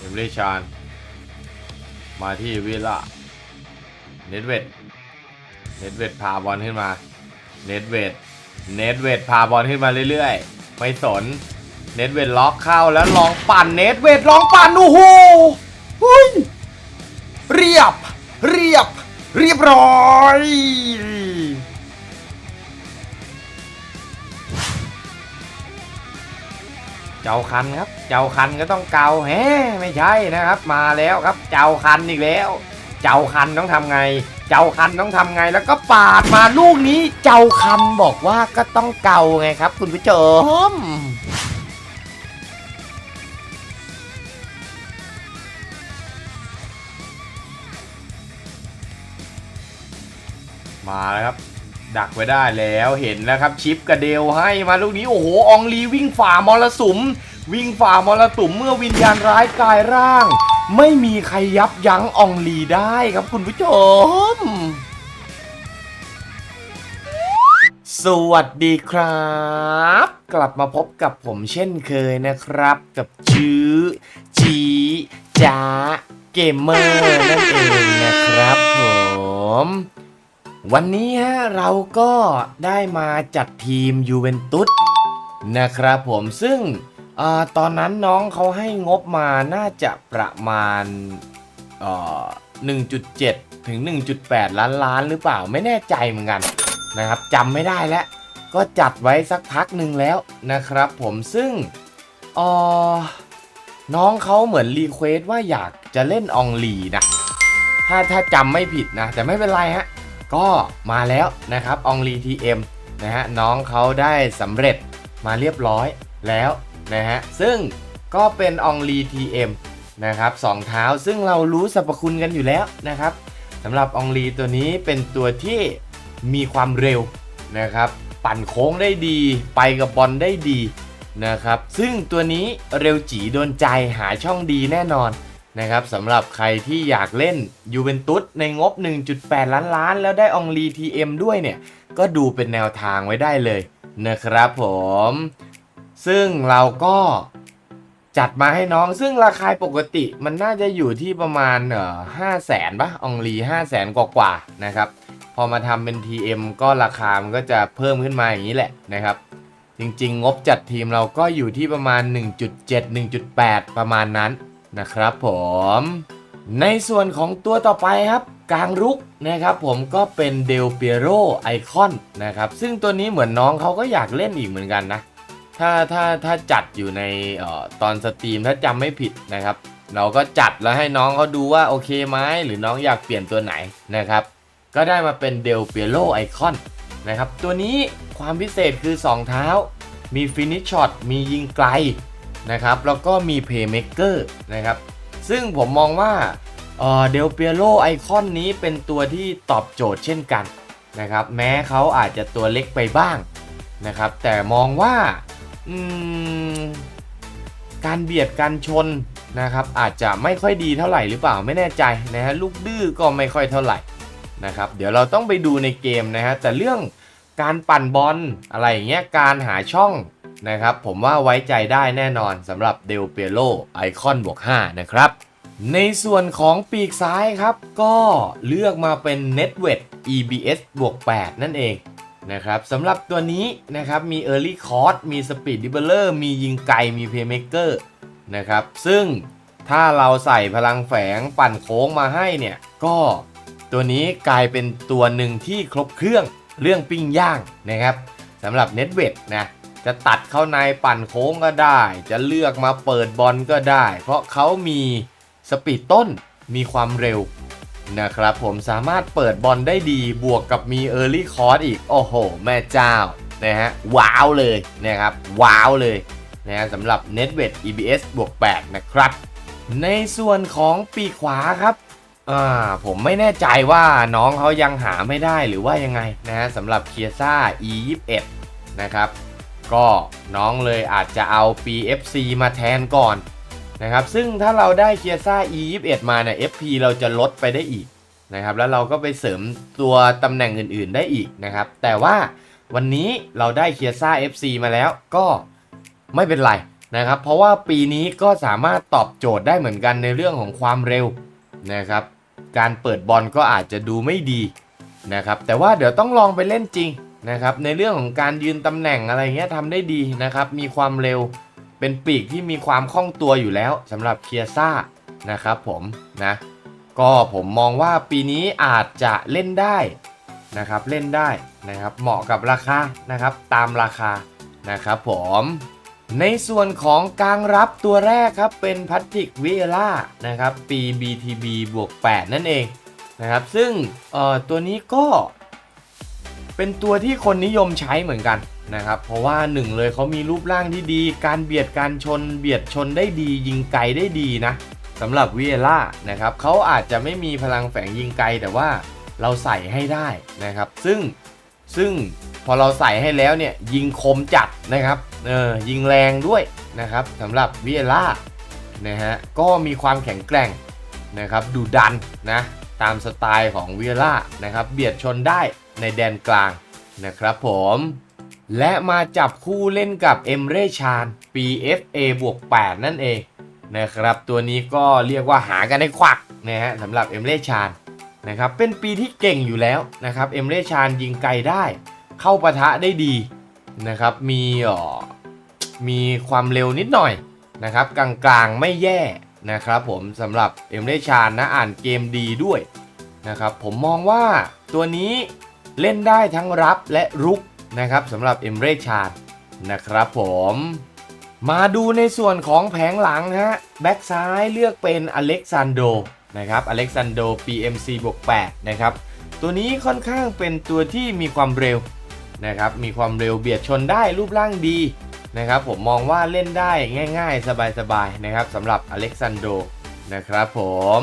เอมเรชาน มาที่วิลล่าเน็ตเวดเน็ตเวดพาบอลขึ้นมา เน็ตเวดเน็ตเวดพาบอลขึ้นมาเรื่อยๆ ไม่สน เน็ตเวดล็อกเข้าแล้วลองปั่น เน็ตเวดลองปั่น โอ้โหเฮ้ยเรียบ เรียบ เรียบร้อย จ้าคันครับ เจ้าคันก็ต้องเกาแฮไม่ใช่นะครับ มาแล้วครับ เจ้าคันอีกแล้ว เจ้าคันต้องทำไง เจ้าคันต้องทำไงแล้วก็ปาดมาลูกนี้ เจ้าคันบอกว่าก็ต้องเกาไงครับ คุณผู้ชมมาแล้วครับ ดักไว้ได้แล้วเห็นแล้วครับชิปกระเดลให้มาลูกนี้โอ้โหอองลีวิ่งฝ่ามรสุม วิ่งฝ่ามรสุมเมื่อวิญญาณร้ายกายร่าง ไม่มีใครยับยั้งอองลีได้ครับคุณผู้ชม สวัสดีครับ กลับมาพบกับผมเช่นเคยนะครับ กับชื่อจีจ้าเกมเมอร์นั่นเองนะครับผม วันนี้ฮะเราก็ได้มาจัดทีมยูเวนตุสนะครับผมซึ่งอตอนนั้นน้องเขาให้งบมาน่าจะประมาณเอ่อ1.7 ถึง 1.8 ล้านล้านหรือเปล่าไม่แน่ใจเหมือนกันนะครับจำไม่ได้แล้ว ก็จัดไว้สักพักหนึ่งแล้วนะครับผมซึ่งออน้องเขาเหมือนรีเควสว่าอยากจะเล่นอองลีนะ ถ้าถ้าจำไม่ผิดนะ แต่ไม่เป็นไรฮะ ก็มาแล้วนะครับองลีทีเอ็มนะฮะน้องเขาได้สำเร็จมาเรียบร้อยแล้วนะฮะซึ่งก็เป็นองลีทีเอ็มนะครับสองเท้าซึ่งเรารู้สรรพคุณกันอยู่แล้วนะครับสำหรับอองลีตัวนี้เป็นตัวที่มีความเร็วนะครับปั่นโค้งได้ดีไปกับบอลได้ดีนะครับซึ่งตัวนี้เร็วจีโดนใจหาช่องดีแน่นอน นะครับสำหรับใครที่อยากเล่นยูเวนตุสในงบ 1.8 ล้านล้าน แล้วได้องลีทีเอ็มด้วยเนี่ย ก็ดูเป็นแนวทางไว้ได้เลยนะครับผม ซึ่งเราก็จัดมาให้น้องซึ่งราคาปกติมันน่าจะอยู่ที่ประมาณเอ่อห้าแสนปะอองลีห้าแสนกว่าๆนะครับ พอมาทำเป็น TM ก็ราคามันก็จะเพิ่มขึ้นมาอย่างนี้แหละนะครับ จริงๆ งบจัดทีมเราก็อยู่ที่ประมาณ 1.7 1.8 ประมาณนั้น นะครับผมในส่วนของตัวต่อไปครับกลางรุกนะครับผมก็เป็นเดลเปียโรไอคอนนะครับซึ่งตัวนี้เหมือนน้องเขาก็อยากเล่นอีกเหมือนกันนะ ถ้าถ้าถ้าจัดอยู่ในออตอนสตรีมถ้าจำไม่ผิดนะครับ เราก็จัดแล้วให้น้องเขาดูว่าโอเคไหมหรือน้องอยากเปลี่ยนตัวไหนนะครับ ก็ได้มาเป็นเดลเปียโรไอคอนนะครับตัวนี้ความพิเศษคือ 2 เท้า มีฟินิชช็อตมียิงไกล นะครับแล้วก็มีเพย์เม k เกอร์นะครับซึ่งผมมองว่าเดลเปียโรไอคอนนี้เป็นตัวที่ตอบโจทย์เช่นกันนะครับแม้เขาอาจจะตัวเล็กไปบ้างนะครับแต่มองว่าการเบียดการชนนะครับอาจจะไม่ค่อยดีเท่าไหร่หรือเปล่าไม่แน่ใจนะฮะลูกดื้อก็ไม่ค่อยเท่าไหร่นะครับเดี๋ยวเราต้องไปดูในเกมนะฮะแต่เรื่องการปั่นบอลอะไรอย่างเงี้ยการหาช่อง นะครับ ผมว่าไว้ใจได้แน่นอนสำหรับเดลเปียโ o ไอคอนบวก5นะครับ ในส่วนของปีกซ้ายครับ ก็เลือกมาเป็น n e t w e t EBS บวก8นั่นเองนะครับสำหรับตัวนี้นะครับมี Early c o r d มี Speed d i b b l e r มียิงไกลมี Playmaker นะครับซึ่งถ้าเราใส่พลังแฝงปั่นโค้งมาให้เนี่ย ก็ตัวนี้กลายเป็นตัวหนึ่งที่ครบเครื่องเรื่องปิ้งย่างนะครับสำหรับ n e t w e t นะ จะตัดเข้าในปั่นโค้งก็ได้ จะเลือกมาเปิดบอลก็ได้ เพราะเขามีสปีดต้นมีความเร็วนะครับผมสามารถเปิดบอลได้ดีบวกกับมี Early c o r d อีก โอ้โห แม่เจ้านะฮะว้าวเลยนะครับว้าวเลยนะฮะสำหรับ n e t w e t EBS บวก8นะครับ ในส่วนของปีขวาครับอ่าผมไม่แน่ใจว่าน้องเขายังหาไม่ได้หรือว่ายังไงนะฮะสำหรับเคียซ่า E21 นะครับ ก็น้องเลยอาจจะเอา PFC มาแทนก่อนนะครับ ซึ่งถ้าเราได้เคียซ่า E21 มาเนี่ย FP เราจะลดไปได้อีกนะครับ แล้วเราก็ไปเสริมตัวตำแหน่งอื่นๆได้อีกนะครับ แต่ว่าวันนี้เราได้เคียซ่า FC มาแล้วก็ไม่เป็นไรนะครับ เพราะว่าปีนี้ก็สามารถตอบโจทย์ได้เหมือนกันในเรื่องของความเร็วนะครับ การเปิดบอลก็อาจจะดูไม่ดีนะครับ แต่ว่าเดี๋ยวต้องลองไปเล่นจริง นะครับในเรื่องของการยืนตำแหน่งอะไรเงี้ยทำได้ดีนะครับ มีความเร็วเป็นปีกที่มีความคล่องตัวอยู่แล้วสำหรับเคียซ่านะครับผมนะก็ผมมองว่าปีนี้อาจจะเล่นได้นะครับเล่นได้นะครับเหมาะกับราคานะครับตามราคานะครับผมในส่วนของกลางรับตัวแรกครับเป็นพัตติกวิเอล่านะครับปี BTB บวก 8 นั่นเองนะครับซึ่งเอ่อตัวนี้ก็ เป็นตัวที่คนนิยมใช้เหมือนกันนะครับ เพราะว่าหนึ่งเลยเขามีรูปร่างที่ดี การเบียดการชน เบียดชนได้ดี ยิงไกลได้ดีนะสำหรับวิเอล่านะครับเขาอาจจะไม่มีพลังแฝงยิงไกลแต่ว่าเราใส่ให้ได้นะครับ ซึ่งซึ่งพอเราใส่ให้แล้วเนี่ยยิงคมจัดนะครับเออยิงแรงด้วยนะครับสำหรับวิเอล่านะฮะก็มีความแข็งแกร่งนะครับดุดันนะตามสไตล์ของวิเอล่านะครับเบียดชนได้ ในแดนกลางนะครับผม และมาจับคู่เล่นกับเอมเรชานปี FA บวก 8 นั่นเองนะครับ ตัวนี้ก็เรียกว่าหากันได้ควักนะฮะสำหรับเอมเรชานนะครับเป็นปีที่เก่งอยู่แล้วนะครับเอมเรชานยิงไกลได้ เข้าปะทะได้ดีนะครับมีอ่อมีความเร็วนิดหน่อยนะครับกลางๆไม่แย่นะครับผมสำหรับเอมเรชานนะอ่านเกมดีด้วยนะครับผมมองว่าตัวนี้ เล่นได้ทั้งรับและรุกนะครับสำหรับเอมเรชานนะครับผมมาดูในส่วนของแผงหลังฮะแบ็กซ้ายเลือกเป็นอเล็กซานโดนะครับอเล็กซานโด PMC บวก8นะครับตัวนี้ค่อนข้างเป็นตัวที่มีความเร็วนะครับมีความเร็วเบียดชนได้รูปร่างดีนะครับผมมองว่าเล่นได้ง่าย ๆ สบายๆนะครับสำหรับอเล็กซานโดนะครับผม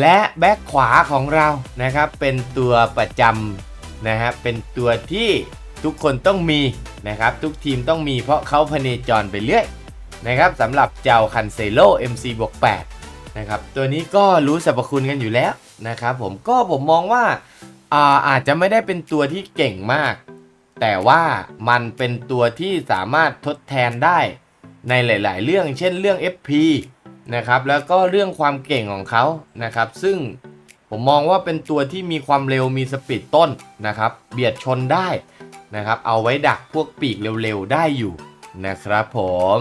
และแบ็กขวาของเรานะครับเป็นตัวประจำ นะฮะเป็นตัวที่ทุกคนต้องมีนะครับทุกทีมต้องมีเพราะเขาพเนจรไปเรื่อยนะครับสำหรับเจ้าคันเซโล MC บวก8นะครับตัวนี้ก็รู้สรรพคุณกันอยู่แล้วนะครับผมก็ผมมองว่าอาอาจจะไม่ได้เป็นตัวที่เก่งมาก แต่ว่ามันเป็นตัวที่สามารถทดแทนได้ในหลาย ๆ เรื่องเช่นเรื่อง FP นะครับแล้วก็เรื่องความเก่งของเขานะครับซึ่ง ผมมองว่าเป็นตัวที่มีความเร็วมีสปีดต้นนะครับ เบียดชนได้นะครับ เอาไว้ดักพวกปีกเร็วๆได้อยู่นะครับผม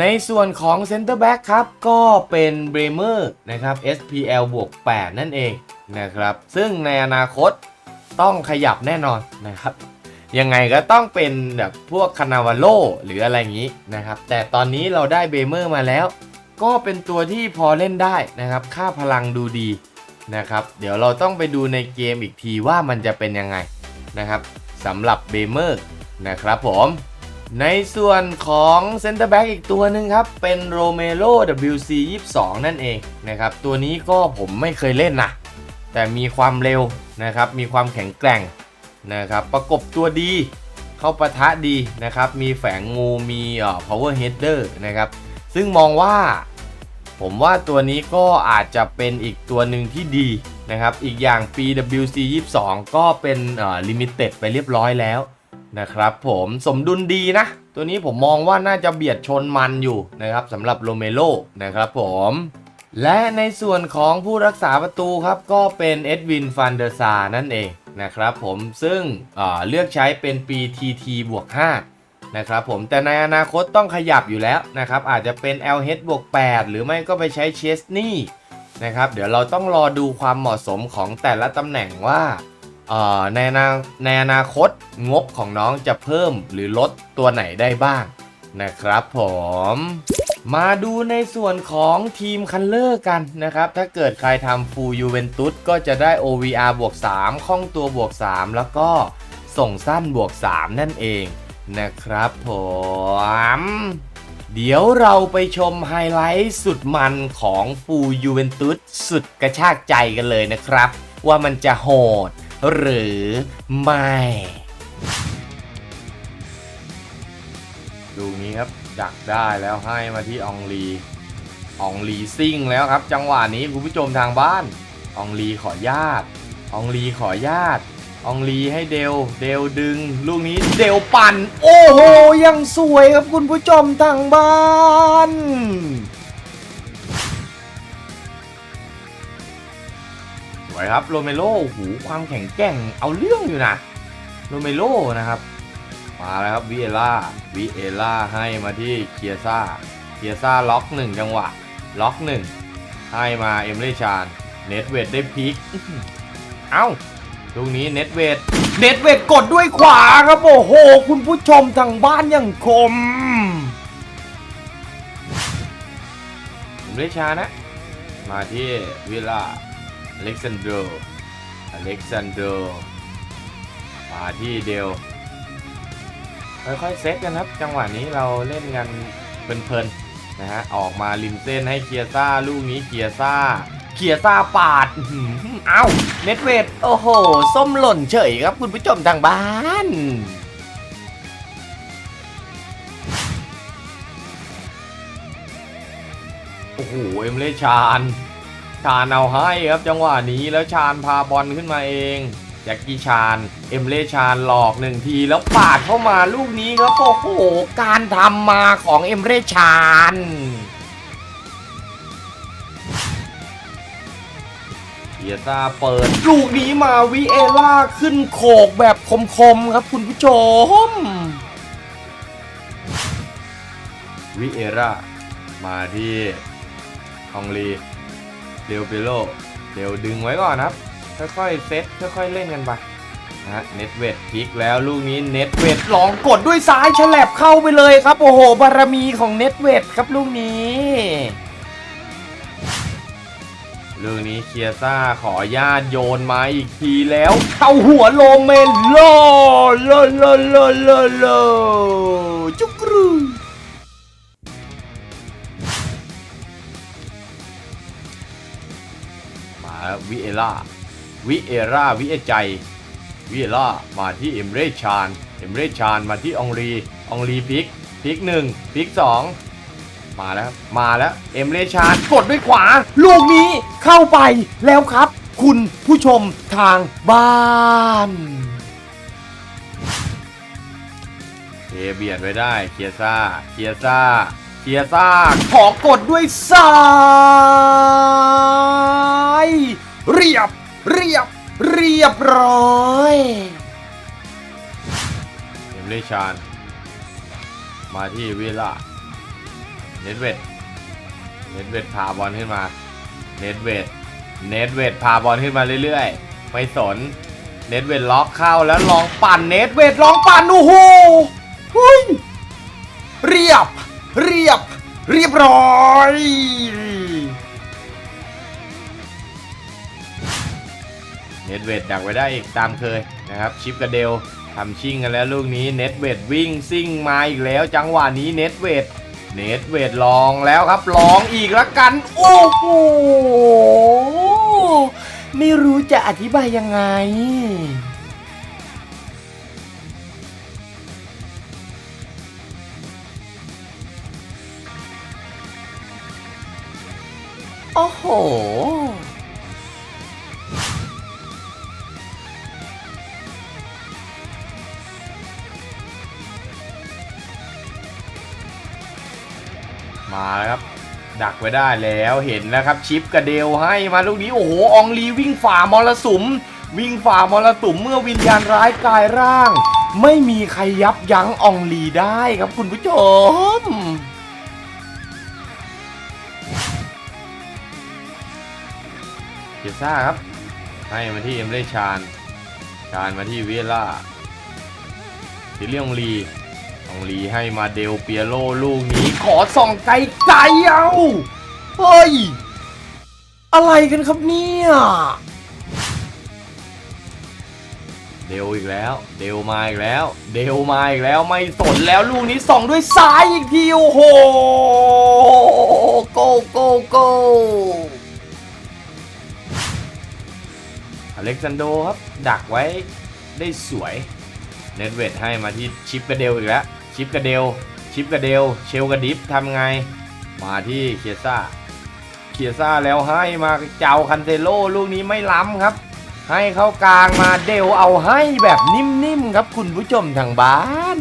ในส่วนของเซนเตอร์แบ็กครับ ก็เป็นเบรเมอร์นะครับ SPL บวก8นั่นเองนะครับ ซึ่งในอนาคตต้องขยับแน่นอนนะครับ ยังไงก็ต้องเป็นแบบพวกคานาวาโลหรืออะไรอย่างนี้นะครับ แต่ตอนนี้เราได้เบรเมอร์มาแล้ว ก็เป็นตัวที่พอเล่นได้นะครับ ค่าพลังดูดี นะครับ เดี๋ยวเราต้องไปดูในเกมอีกทีว่ามันจะเป็นยังไงนะครับสำหรับเบเมอร์นะครับผมในส่วนของเซนเตอร์แบ็กอีกตัวหนึ่งครับ เป็นโรเมโร WC 22 นั่นเองนะครับ ตัวนี้ก็ผมไม่เคยเล่นนะ แต่มีความเร็วนะครับ มีความแข็งแกร่งนะครับ ประกบตัวดี เข้าปะทะดีนะครับ มีแฝงงู มีเอ่อ power header นะครับ ซึ่งมองว่า ผมว่าตัวนี้ก็อาจจะเป็นอีกตัวหนึ่งที่ดีนะครับ อีกอย่าง PWC 22 ก็เป็นเอ่อ limited ไปเรียบร้อยแล้วนะครับผมสมดุลดีนะ ตัวนี้ผมมองว่าน่าจะเบียดชนมันอยู่นะครับสำหรับโรเมโลนะครับผมและในส่วนของผู้รักษาประตูครับ ก็เป็นเอ็ดวินฟันเดอร์ซานั่นเองนะครับผมซึ่งเเลือกใช้เป็นปี TT บวก5 นะครับผมแต่ในอนาคตต้องขยับอยู่แล้วนะครับอาจจะเป็น LH บวก8หรือไม่ก็ไปใช้เชสนี่นะครับเดี๋ยวเราต้องรอดูความเหมาะสมของแต่ละตำแหน่งว่าในอนาในอนาคตงบของน้องจะเพิ่มหรือลดตัวไหนได้บ้างนะครับผมมาดูในส่วนของทีมคันเลอร์กันนะครับ ถ้าเกิดใครทำฟูยูเวนตุสก็จะได้ OVR บวก3ข้องตัวบวก 3 แล้วก็ส่งสั้นบวก 3 นั่นเอง นะครับผม เดี๋ยวเราไปชมไฮไลท์สุดมันของฟูยูเวนตุสสุดกระชากใจกันเลยนะครับ ว่ามันจะโหดหรือไม่ ดูนี้ครับ ดักได้แล้วให้มาที่อองลีอองลีซิ่งแล้วครับ จังหวะนี้คุณผู้ชมทางบ้านอองลีขอญาตอองลีขอญาต องลีให้เดล เดลดึง ลูกนี้เดลปั่น โอ้โห ยังสวยครับคุณผู้ชมทางบ้านสวยครับโรเมโลโอ้โหความแข็งแกร่งเอาเรื่องอยู่นะโรเมโลนะครับ มาแล้วครับวิเอล่าวิเอล่าให้มาที่เคียซ่าเคียซ่าล็อกหนึ่งจังหวะ ล็อกหนึ่งให้มาเอมเรชานเน็ตเวดได้พลิกอื้อหือเอ้า ลูกนี้เน็ตเวดเน็ตเวดกดด้วยขวาครับโอ้โห คุณผู้ชมทางบ้านอย่างคมเอมเรชานนะ มาที่วิลล่าอเล็กซานโดรอเล็กซานโดรมาที่เดลค่อยๆเซตกันครับ จังหวะนี้เราเล่นกันเพลินๆนะฮะออกมาริมเส้นให้เคียซ่าลูกนี้เคียซ่า เคียซาปาดอื้อหือเอ้าเน็ตเวทโอ้โห ส้มหล่นเฉยครับคุณผู้ชมทางบ้านโอ้โหเอ็มเลชานชาญเอาให้ครับจังหวะนี้แล้วชาญพาบอลขึ้นมาเองแจ็คกี้ชาญเอ็มเล่ชาญหลอกหนึ่งทีแล้วปาดเข้ามาลูกนี้ครับโอ้โหการทำมาของเอ็มเล่ชาญ เกียซ่าเปิด ลูกนี้มาวิเอล่าขึ้นโขกแบบคมๆครับคุณผู้ชม วิเอร่ามาที่ฮองลีเดลเปโลเดลดึงไว้ก่อนครับ ค่อยๆเซตค่อยๆเล่นกันไปนะฮะเน็ตเวทพลิกแล้วลูกนี้เน็ตเวทลองกดด้วยซ้ายฉลับเข้าไปเลยครับ โอ้โห บารมีของเน็ตเวทครับลูกนี้ ลูกนี้เคียซ่าขอญาตโยนมาอีกทีแล้ว เข้าหัวโลเมนโลโลโลโลโลโลจุกรูมาวิเอล่าวิเอร่าวิเอใจวิเอล่ามาที่เอ็มเรชานเอ็มเรชานมาที่องรีองรีพลิกพลิกหนึ่งพลิกสอง มาแล้ว มาแล้ว เอ็มเรชานกดด้วยขวา ลูกนี้เข้าไปแล้วครับ คุณผู้ชมทางบ้านเอเบียดไว้ได้เคียซ่าเคียซ่าเคียซ่า ขอกดด้วยซ้าย เรียบ เรียบ เรียบร้อยเอ็มเลชานมาที่วิลล่า เน็ตเวดเน็ตเวดพาบอลขึ้นมา เน็ตเวดเน็ตเวดพาบอลขึ้นมาเรื่อยๆ ไม่สน เน็ตเวดล็อกเข้าแล้วลองปั่น เน็ตเวดลองปั่นโอ้โหเฮ้ยเรียบ เรียบ เรียบร้อยเน็ตเวดดักไว้ได้อีกตามเคยนะครับ ชิปกับเดลทำชิ่งกันแล้วลูกนี้ เน็ตเวดวิ่งซิ่งมาอีกแล้ว จังหวะนี้เน็ตเวด เน็ตเวทลองแล้วครับลองอีกแล้วกัน โอ้โหไม่รู้จะอธิบายยังไง โอ้โห มาแล้วครับ ดักไว้ได้แล้วเห็นแล้วครับชิปกระเดลให้มาลูกนี้โอ้โหอองลีวิ่งฝ่ามรสุม วิ่งฝ่ามรสุมเมื่อวิญญาณร้ายกายร่าง ไม่มีใครยับยั้งอองลีได้ครับคุณผู้ชมเกียซ่าครับ ให้มาที่เอ็มเลชานชานมาที่เวล่าทีเรียองลี องลีให้มาเดลเปียโลลูกนี้ ขอส่องไกลไกลๆเอาเฮ้ย อะไรกันครับเนี่ย เดลอีกแล้ว เดลมาอีกแล้ว เดลมาอีกแล้วไม่สนแล้วลูกนี้ส่องด้วยซ้ายอีกทีโอ้โหโกโกโกอเล็กซานโดครับ ดักไว้ได้สวย เน็ตเวทให้มาที่ชิปกระเดลอีกแล้ว ชิปกระเดล ชิปกระเดล เชลกระดิฟทำไง มาที่เคียซ่า เคียซ่าแล้วให้มาเจ้าคันเซโลลูกนี้ไม่ล้ำครับ ให้เข้ากลางมาเดวเอาให้แบบนิ่มๆครับคุณผู้ชมทางบ้าน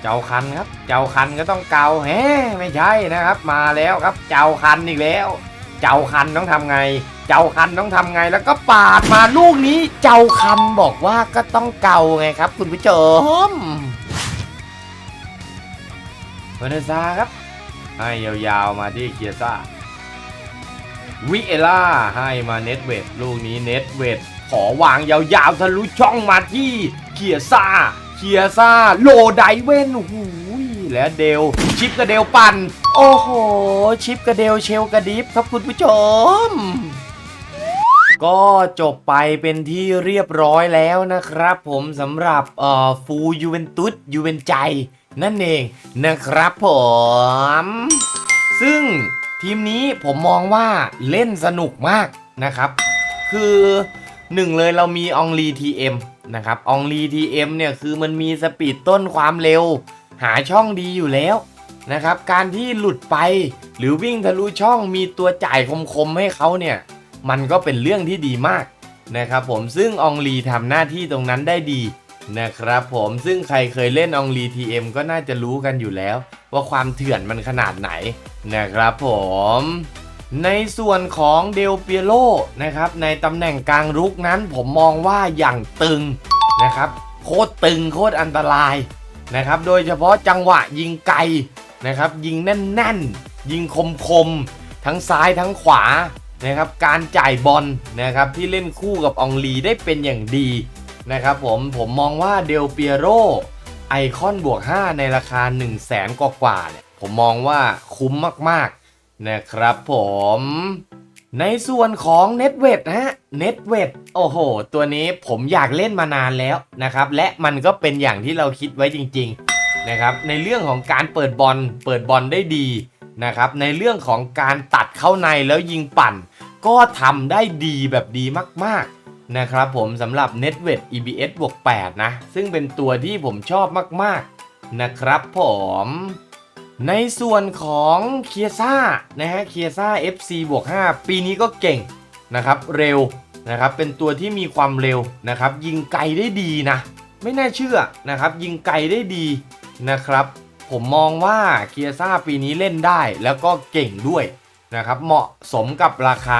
เจ้าคันครับ เจ้าคันก็ต้องเกาแฮไม่ใช่นะครับ มาแล้วครับ เจ้าคันอีกแล้ว เจ้าคันต้องทำไง เจ้าคันต้องทำไงแล้วก็ปาดมาลูกนี้เจ้าคันบอกว่าก็ต้องเกาไงครับ คุณผู้ชมเวเนซาครับ ให้ยาวๆมาที่เคียซ่าวิเอล่าให้มาเน็ตเวทลูกนี้เน็ตเวทขอวางยาวๆทะลุช่องมาที่เคียซ่าเคียซ่าโลไดเวนโอ้โหและเดลชิปกระเดลปั่น โอ้โห ชิปกระเดลเชลกระดิฟครับคุณผู้ชม ก็จบไปเป็นที่เรียบร้อยแล้วนะครับ ผมสำหรับเอ่อฟูยูเวนตุสยูเวนใจนั่นเองนะครับผม ซึ่งทีมนี้ผมมองว่าเล่นสนุกมากนะครับ คือหนึ่งเลยเรามีองลีทีเอ็มนะครับองลีทีเอ็มเนี่ยคือมันมีสปีดต้นความเร็ว หาช่องดีอยู่แล้วนะครับ การที่หลุดไปหรือวิ่งทะลุช่องมีตัวจ่ายคมๆให้เขาเนี่ย มันก็เป็นเรื่องที่ดีมากนะครับผมซึ่งองลีทำหน้าที่ตรงนั้นได้ดีนะครับผมซึ่งใครเคยเล่นองลีทีเอ็มก็น่าจะรู้กันอยู่แล้ว ว่าความเถื่อนมันขนาดไหนนะครับผมในส่วนของเดลเปียโลนะครับในตำแหน่งกลางรุกนั้นผมมองว่าอย่างตึงนะครับโคตรตึงโคตรอันตรายนะครับโดยเฉพาะจังหวะยิงไกลนะครับยิงแน่นๆ ยิงคมๆ ทั้งซ้ายทั้งขวา นะครับการจ่ายบอลนะครับที่เล่นคู่กับองลีได้เป็นอย่างดีนะครับผมผมมองว่าเดลเปียโรไอคอนบวก 5 ในราคา 1 0 0 0 0แสนกว่าเนี่ยผมมองว่าคุ้มมากๆนะครับผมในส่วนของเน็ตเวทฮะเน็ตเวทโอ้โห ตัวนี้ผมอยากเล่นมานานแล้วนะครับ และมันก็เป็นอย่างที่เราคิดไว้จริงๆนะครับในเรื่องของการเปิดบอลเปิดบอลได้ดีนะครับในเรื่องของการตัดเข้าในแล้วยิงปั่น ก็ทำได้ดีแบบดีมากๆนะครับผมสำหรับ n e t w e t EBS บวก8นะ ซึ่งเป็นตัวที่ผมชอบมากๆนะครับผม ในส่วนของเคียซ่านะฮะเคียซ่า FC บวก5ปีนี้ก็เก่งนะครับ เร็วนะครับ เป็นตัวที่มีความเร็วนะครับ ยิงไกลได้ดีนะ ไม่น่าเชื่อนะครับ ยิงไกลได้ดีนะครับ ผมมองว่าเคียซ่าปีนี้เล่นได้แล้วก็เก่งด้วย นะครับเหมาะสมกับราคา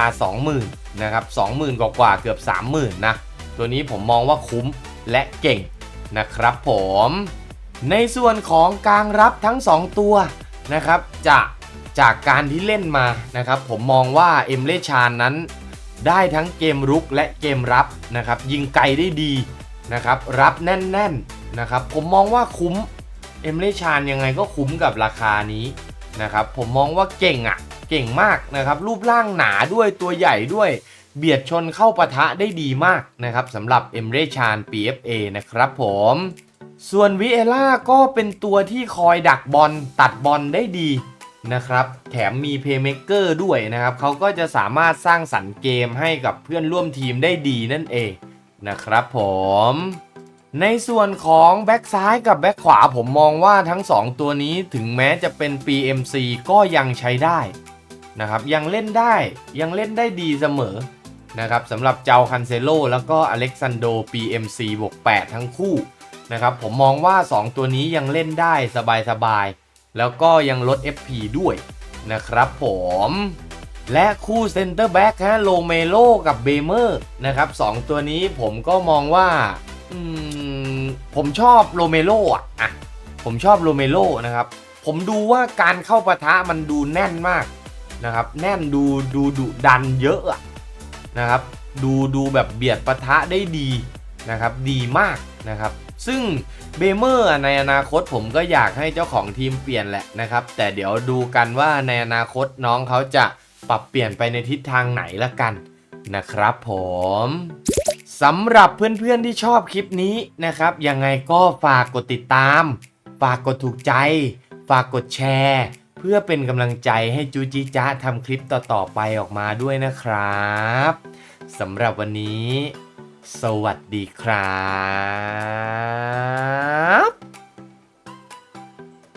20,000นะครับ20,000 กว่ากว่าเกือบ 30,000นะตัวนี้ผมมองว่าคุ้มและเก่งนะครับผมในส่วนของกลางรับทั้ง 2 ตัวนะครับจะจากการที่เล่นมานะครับผมมองว่าเอมเลชานนั้น ได้ทั้งเกมรุกและเกมรับนะครับยิงไกลได้ดีนะครับรับแน่นๆนะครับผมมองว่าคุ้มเอมเลชานยังไงก็คุ้มกับราคานี้นะครับผมมองว่าเก่งอะ เก่งมากนะครับ รูปร่างหนาด้วยตัวใหญ่ด้วย เบียดชนเข้าปะทะได้ดีมากนะครับสำหรับเอมเรชาน PFA นะครับผมส่วนวิเอล่าก็เป็นตัวที่คอยดักบอลตัดบอลได้ดีนะครับ แถมมีเพย์เม k เกอร์ด้วยนะครับ เขาก็จะสามารถสร้างสรรค์เกมให้กับเพื่อนร่วมทีมได้ดีนั่นเองนะครับผม ในส่วนของแบ็กซ้ายกับแบ็กขวาผมมองว่าทั้ง 2 ตัวนี้ถึงแม้จะเป็น PMC ก็ยังใช้ได้ นะครับยังเล่นได้ยังเล่นได้ดีเสมอนะครับสำหรับเจ้าคันเซโลแล้วก็อเล็กซานโด PMC บวก8ทั้งคู่นะครับผมมองว่า 2 ตัวนี้ยังเล่นได้สบายๆ แล้วก็ยังลด FP ด้วยนะครับผมและคู่เซนเตอร์แบ็กฮะโลเมโลกับเบเมอร์นะครับสองตัวนี้ผมก็มองว่าอืมผมชอบโลเมโลอะอะ ผมชอบโลเมโลนะครับ ผมดูว่าการเข้าปะทะมันดูแน่นมาก นะครับ แน่นดูดูดุดันเยอะนะครับ ดูดูแบบเบียดปะทะได้ดีนะครับ ดีมากนะครับ ซึ่งเบเมอร์ในอนาคตผมก็อยากให้เจ้าของทีมเปลี่ยนแหละนะครับ แต่เดี๋ยวดูกันว่าในอนาคตน้องเขาจะปรับเปลี่ยนไปในทิศทางไหนละกันนะครับผมสำหรับเพื่อนๆที่ชอบคลิปนี้นะครับ ยังไงก็ฝากกดติดตาม ฝากกดถูกใจ ฝากกดแชร์ เพื่อเป็นกำลังใจให้จูจิจ้าทำคลิปต่อๆไปออกมาด้วยนะครับสำหรับวันนี้ สวัสดีครับ